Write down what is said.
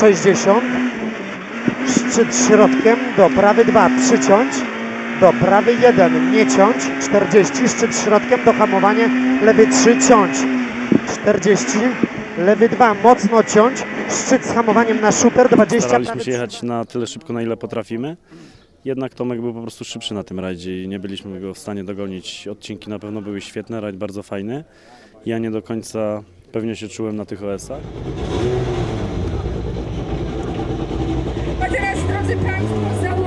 60. Szczyt środkiem, do prawy 2, przyciąć. Do prawy 1, nie ciąć. 40, szczyt środkiem, do hamowania. Lewy 3, ciąć. 40, lewy 2, mocno ciąć. Szczyt z hamowaniem na super, 20. Staraliśmy się jechać na tyle szybko, na ile potrafimy. Jednak Tomek był po prostu szybszy na tym rajdzie i nie byliśmy go w stanie dogonić. Odcinki na pewno były świetne, rajd bardzo fajny. Ja nie do końca pewnie się czułem na tych OS-ach. Thank you.